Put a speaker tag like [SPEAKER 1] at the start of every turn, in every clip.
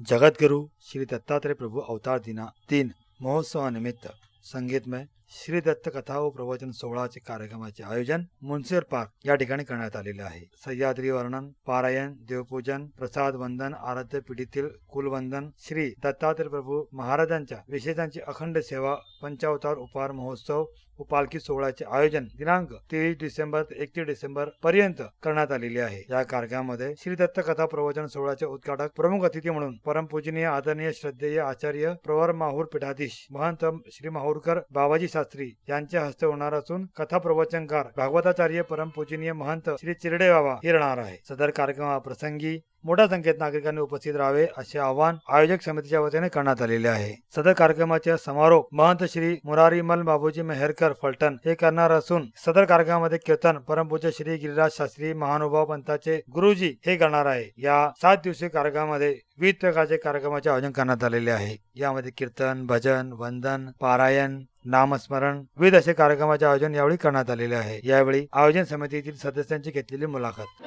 [SPEAKER 1] जगतगुरु श्री दत्तात्रय प्रभू अवतार दिना तीन महोत्सवानिमित्त संगीतमय श्री दत्त कथा व प्रवचन सोहळाचे कार्यक्रमाचे आयोजन मुन्सेर पार्क या ठिकाणी करण्यात आलेले आहे. सह्याद्री वर्णन पारायण देवपूजन प्रसाद वंदन आराध्य पिढीतील कुलवंदन श्री दत्तात्रय प्रभू महाराजांच्या विशेषांची अखंड सेवा पंचावतार उपहार महोत्सव व पालखी सोहळ्याचे आयोजन दिनांक तेवीस डिसेंबर ते एकतीस डिसेंबर पर्यंत करण्यात आलेले आहे. या कार्यक्रमामध्ये श्री दत्त कथा प्रवचन सोहळ्याचे उद्घाटक प्रमुख अतिथी म्हणून परमपूजनीय आदरणीय श्रद्धेय आचार्य प्रवर माहूर पीठाधीश महंत श्री माहूरकर बाबाजी शास्त्री यांच्या हस्ते होणार असून कथा प्रवचनकार भागवताचार्य परमपूजनीय महंत श्री चिरडे बाबा हे राहणार आहे सदर कार्यक्रमाप्रसंगी मोठ्या संख्येत नागरिकांनी उपस्थित राहावे असे आवाहन आयोजक समितीच्या वतीने करण्यात आलेले आहे. सदर कार्यक्रमाचे समारोप महंत श्री मुरारीमल बाबूजी मेहरकर फलटण हे करणार असून सदर कार्यक्रमामध्ये कीर्तन परमपूज्य श्री गिरिराज शास्त्री महानुभाव पंथाचे गुरुजी हे करणार आहे. या सात दिवसीय कार्यक्रमामध्ये विविध प्रकारचे कार्यक्रमाचे आयोजन करण्यात आलेले आहे. यामध्ये कीर्तन भजन वंदन पारायण नामस्मरण विविध असे कार्यक्रमाचे आयोजन यावेळी करण्यात आलेले आहे. यावेळी आयोजन समितीतील सदस्यांची घेतलेली मुलाखत.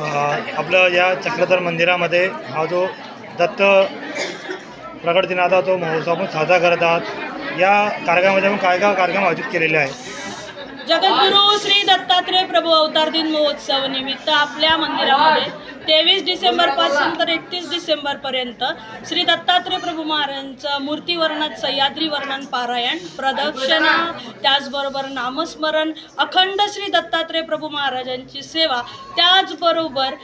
[SPEAKER 1] आपलं या चक्रधर मंदिरामध्ये हा जो दत्त प्रगट दिनाचा तो महोत्सव आपण साजरा करत आहात या कार्यक्रमामध्ये आपण काय काय कार्यक्रम आयोजित केलेले आहे
[SPEAKER 2] जगद्गुरु श्री दत्तात्रय प्रभू अवतार दिन महोत्सव निमित्त आपल्या मंदिरामध्ये तेवीस डिसेंबरपासून तर एकतीस डिसेंबर पर्यंत श्री दत्तात्रय प्रभू महाराजांचं मूर्तीवर्णन सह्याद्री वर्णन पारायण प्रदक्षिणा त्याचबरोबर नामस्मरण अखंड श्री दत्तात्रय प्रभू महाराजांची सेवा त्याचबरोबर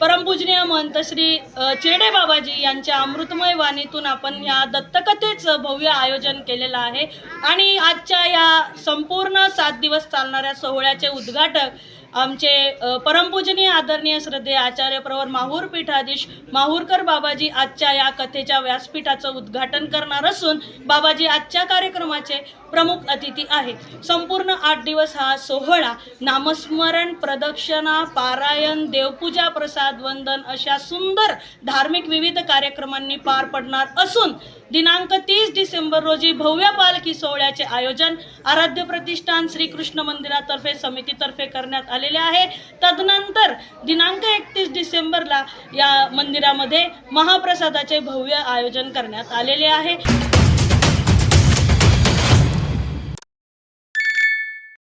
[SPEAKER 2] परमपूजनीय महंत श्री चेडे बाबाजी यांच्या अमृतमय वाणीतून आपण या दत्तकथेचं भव्य आयोजन केलेलं आहे. आणि आजच्या या संपूर्ण सात दिवस चालणाऱ्या सोहळ्याचे उद्घाटक आमचे परमपूजनीय आदरणीय श्रद्धे आचार्य प्रवर माहूर पीठाधीश माहूरकर बाबाजी आजच्या या कथेच्या व्यासपीठाचं उद्घाटन करणार असून बाबाजी आजच्या कार्यक्रमाचे प्रमुख अतिथी आहे संपूर्ण आठ दिवस हा सोहळा नामस्मरण प्रदक्षिणा पारायण देवपूजा प्रसाद वंदन अशा सुंदर धार्मिक विविध कार्यक्रमांनी पार पडणार असून दिनांक तीस डिसेंबर रोजी भव्य पालखी सोहळ्याचे आयोजन आराध्य प्रतिष्ठान श्रीकृष्ण मंदिरातर्फे समितीतर्फे करण्यात आलेले आहे. तदनंतर दिनांक एकतीस डिसेंबरला या मंदिरामध्ये महाप्रसादाचे भव्य आयोजन करण्यात आलेले आहे.